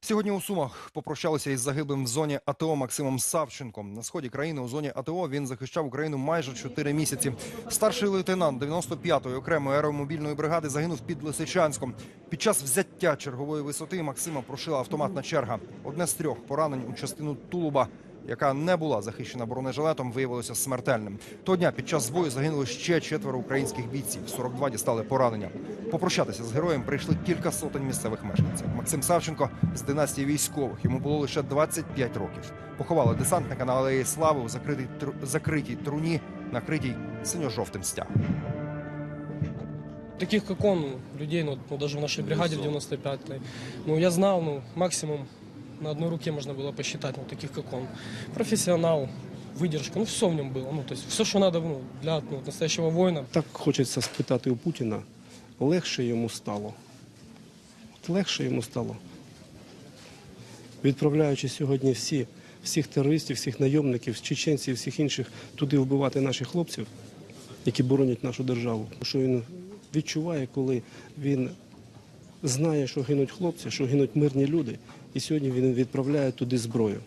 Сьогодні у Сумах попрощалися із загиблим в зоні АТО Максимом Савченком. На сході країни у зоні АТО він захищав Україну майже 4 місяці. Старший лейтенант 95-ї окремої аеромобільної бригади загинув під Лисичанськом. Під час взяття чергової висоти Максима прошила автоматна черга. Одне з трьох поранень у частину тулуба, яка не була захищена бронежилетом, виявилося смертельним. Того дня під час бою загинули ще четверо українських бійців. 42 дістали поранення. Попрощатися з героєм прийшли кілька сотень місцевих мешканців. Максим Савченко з династії військових. Йому було лише 25 років. Поховали десантника на алеї Слави у закритій, тру- закритій труні, накритій синьо-жовтим стягом. Таких, как он, людей, ну, ну, даже в нашей бригаде в 95-й, ну, я знал, ну, максимум на одной руке можно было посчитать, ну, таких, как он. Профессионал, выдержка, ну, все в нем было, ну, то есть все, что надо, ну, для ну, настоящего воина. Так хочеться спитати у Путіна, легше йому стало. От легше йому стало. Відправляючи сьогодні всі, всіх терористів, всіх найомників, чеченців, всіх інших туди вбивати наших хлопців, які боронять нашу державу. Що він відчуває, коли він знає, що гинуть хлопці, що гинуть мирні люди, і сьогодні він відправляє туди зброю.